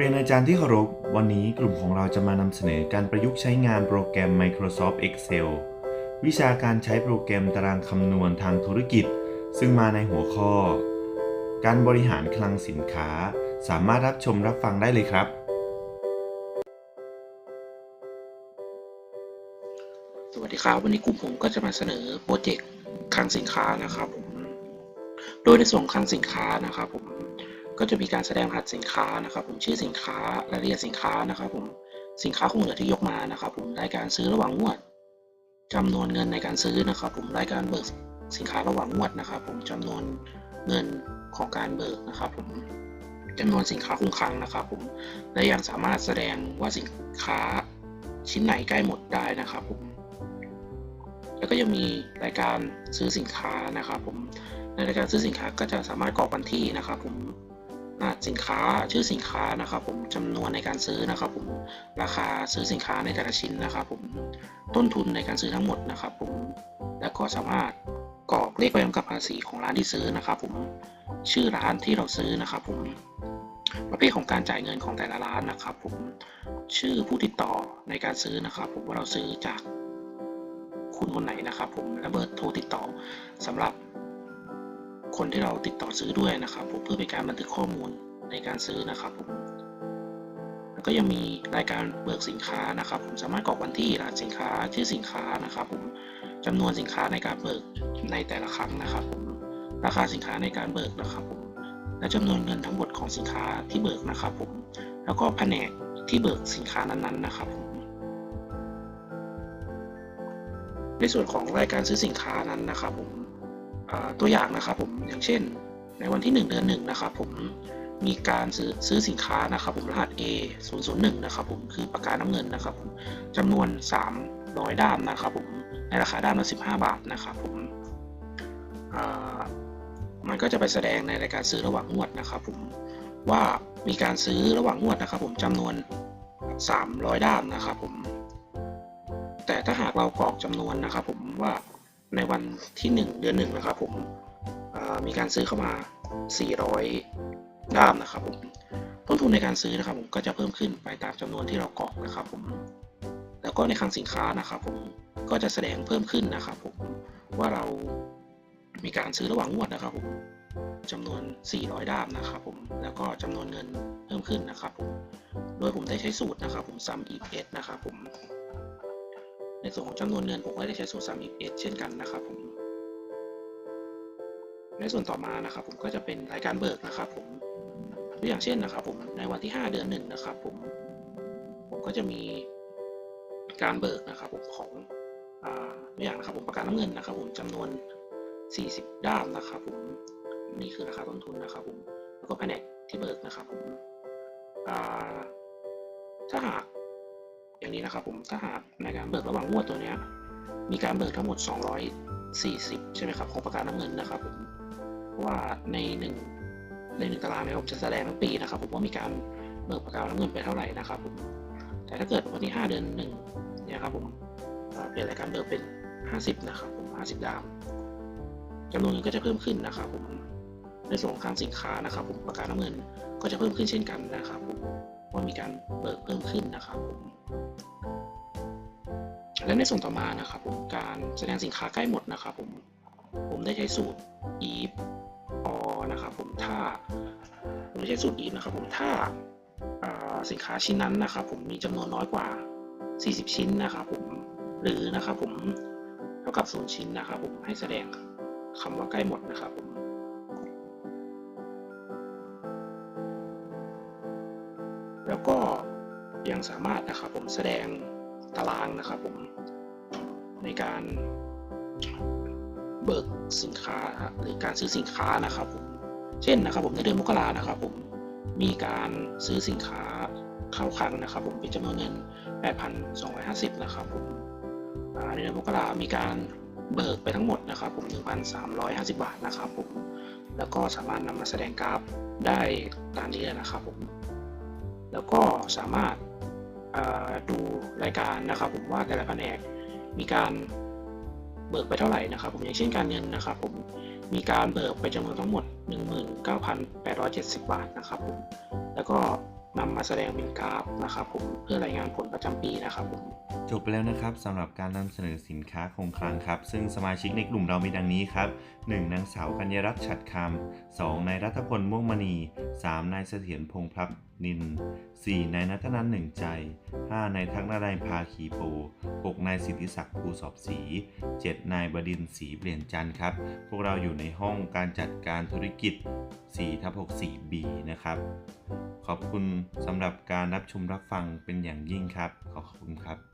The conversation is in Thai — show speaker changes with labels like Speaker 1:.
Speaker 1: เรียนอาจารย์ที่เคารพ วันนี้กลุ่มของเราจะมานำเสนอการประยุกต์ใช้งานโปรแกรม Microsoft Excel วิชาการใช้โปรแกรมตารางคำนวณทางธุรกิจ ซึ่งมาในหัวข้อ การบริหารคลังสินค้า สามารถรับชมรับฟังได้เลยครับ
Speaker 2: สวัสดีครับ วันนี้กลุ่มผมก็จะมาเสนอโปรเจกต์คลังสินค้านะครับผม โดยในส่วนของคลังสินค้านะครับผม ก็จะมีการแสดงรหัสสินค้านะครับ ผมชื่อสินค้ารายละเอียดสินค้านะครับ ผมสินค้าคงเหลือที่ยกมานะครับ ผมรายการซื้อระหว่างงวดจำนวนเงินในการซื้อนะครับ ผมรายการเบิกสินค้าระหว่างงวดนะครับ ผมจำนวนเงินของการเบิกนะครับ ผมจำนวนสินค้าคงคลังนะครับ ผมและยังสามารถแสดงว่าสินค้าชิ้นไหนใกล้หมดได้นะครับ ผม แล้วก็ยังมีรายการซื้อสินค้านะครับ ผมในรายการซื้อสินค้าก็จะสามารถกรอกวันที่นะครับ ผม สสินค้าชื่อสินค้านะครับผมจำนวนในการซื้อนะครับผมราคาซื้อสินค้าในแต่ละชิ้นนะครับผมต้นทุนในการซื้อทั้งหมดนะครับผมแล้วก็สามารถกรอกเลขใบกำกับภาษีของร้านที่ซื้อนะครับผมชื่อร้านที่เราซื้อนะครับผมประเภทของการจ่ายเงินของแต่ละร้านนะครับผมชื่อผู้ติดต่อในการซื้อนะครับผมว่าเราซื้อจากคุณคนไหนนะครับผมและเบอร์โทรติดต่อสำหรับ คนที่เราติดต่อซื้อด้วยนะครับผมเพื่อเป็นการบันทึกข้อมูลในการซื้อนะครับผมแล้วก็ยังมีรายการเบิกสินค้านะครับ ผมสามารถกรอกวันที่รหัสสินค้าชื่อสินค้านะครับ ผมจำนวนสินค้าในการเบิกในแต่ละครั้งนะครับ ผมราคาสินค้าในการเบิกนะครับ ผมและจำนวนเงินทั้งหมดของสินค้าที่เบิกนะครับ ผมแล้วก็แผนกที่เบิกสินค้านั้นๆนะครับผมในส่วนของรายการซื้อสินค้านั้นนะครับผม ตัวอย่างนะครับผมอย่างเช่น ในวันที่ 1 เดือน1นะครับผมมีการซื้อซื้อสินค้านะครับผมรหัส A 0 0 1นะครับผมคือปากกาน้ำเงินนะครับผมจำนวน 300 ด้ามนะครับผมในราคาด้ามละ15 บาทนะครับผมมันก็จะไปแสดงในรายการซื้อระหว่างงวดนะครับผมว่ามีการซื้อระหว่างงวดนะครับผมจำนวน 300 ด้ามนะครับผมแต่ถ้าหากเรากรอกจำนวนนะครับผมว่า ในวันที่ 1 เดือน1นะครับผมมีการซื้อเข้ามา 400 ด้ามนะครับผมต้นทุนในการซื้อนะครับผมก็จะเพิ่มขึ้นไปตามจำนวนที่เรากรอกนะครับผมแล้วก็ในคลังสินค้านะครับผมก็จะแสดงเพิ่มขึ้นนะครับผมว่าเรามีการซื้อระหว่างงวดนะครับผมจำนวน 400 ด้ามนะครับผมแล้วก็จำนวนเงินเพิ่มขึ้นนะครับผมโดยผมได้ใช้สูตรนะครับผม sum if s นะครับผม ในส่วนของจำนวนเงินผมก็ได้ใช้สูตร3 1เช่นกันนะครับผม ในส่วนต่อมานะครับ ผมก็จะเป็นรายการเบิกนะครับผมตัวอย่างเช่นนะครับ ผมในวันที่ 5 เดือนหนึ่งนะครับ ผมผมก็จะมีการเบิกนะครับ ผมของตัวอย่างนะครับ ผมประกันน้ำเงินนะครับ ผมจำนวน 40 ด้ามนะครับ ผมนี่คือราคาต้นทุนนะครับ ผมแล้วก็แผนกที่เบิกนะครับ ผมถ้าหาก อย่างนี้นะครับผมถ้าหากในการเบิกระหว่างงวดตัวนี้มีการเบิกทั้งหมด 240 ใช่ไหมครับของประกันน้ำเงินนะครับผมเพราะว่าในหนึ่งในหนึ่งตารางเนี่ยผมจะแสดงทั้งปีนะครับ ผมว่ามีการเบิกประกันน้ำเงินไปเท่าไหร่นะครับผมแต่ถ้าเกิดวันที่ 5 เดือนหนึ่งเนี่ยครับผมเปลี่ยนรายการเบิกเป็น 50 นะครับผม 50 ดาวจำนวนเงินก็จะเพิ่มขึ้นนะครับผมในส่วนของคลังสินค้านะครับ ผมประกันน้ำเงินก็จะเพิ่มขึ้นเช่นกันนะครับผม ว่ามีการเบิกเพิ่มขึ้นนะครับผมและในส่วนต่อมานะครับผมการแสดงสินค้าใกล้หมดนะครับผมผมได้ใช้สูตร if or นะครับผมถ้าผมใช้สูตร if นะครับผมถ้าาสินค้าชิ้นนั้นนะครับ ผมมีจำนวนน้อยกว่า 40 ชิ้นนะครับผมหรือนะครับผมเท่ากับศูนย์ชิ้นนะครับผมให้แสดงคำว่าใกล้หมดนะครับผม ก็ยังสามารถนะครับผมแสดงตารางนะครับผมในการเบิกสินค้าหรือการซื้อสินค้านะครับผมเช่นนะครับผมในเดือนมกรานะครับผมมีการซื้อสินค้าเข้าคลังนะครับ ผมเป็นจำนวนเงิน 8,250 นะครับผมในเดือนมกรามีการเบิกไปทั้งหมดนะครับ ผม 1,350 บาทนะครับผมแล้วก็สามารถนำมาแสดงกราฟได้ตามนี้เลยนะครับผม แล้วก็สามารถดูรายการนะครับผมว่าแต่ละแผนกมีการเบิกไปเท่าไหร่นะครับผมอย่างเช่นการเงินนะครับผมมีการเบิกไปจำนวนทั้งหมด 19,870 บาทนะครับผมแล้วก็นำมาแสดงเป็นกราฟนะครับผมเพื่อรายงานผลประจำปีนะครับผม
Speaker 1: จบไปแล้วนะครับสำหรับการนำเสนอสินค้าคงคลังครับ ซึ่งสมาชิกในกลุ่มเรามีดังนี้ครับ 1. นางสาวกัญญรัตน์ฉัดคำ 2. นายรัฐพลม่วงมณี 3. นายเสถียรพงพลับนิน 4. นายนัทนันหนึ่งใจ 5. นายทักนารายพาขีโป 6. นายสิทธิศักดิ์ภูสอบศรี 7. นายบดินทร์ศรีเปลี่ยนจันทร์ครับ พวกเราอยู่ในห้องการจัดการธุรกิจ4ทับ6 4 B นะครับ ขอบคุณสำหรับการรับชมรับฟังเป็นอย่างยิ่งครับ ขอบคุณครับ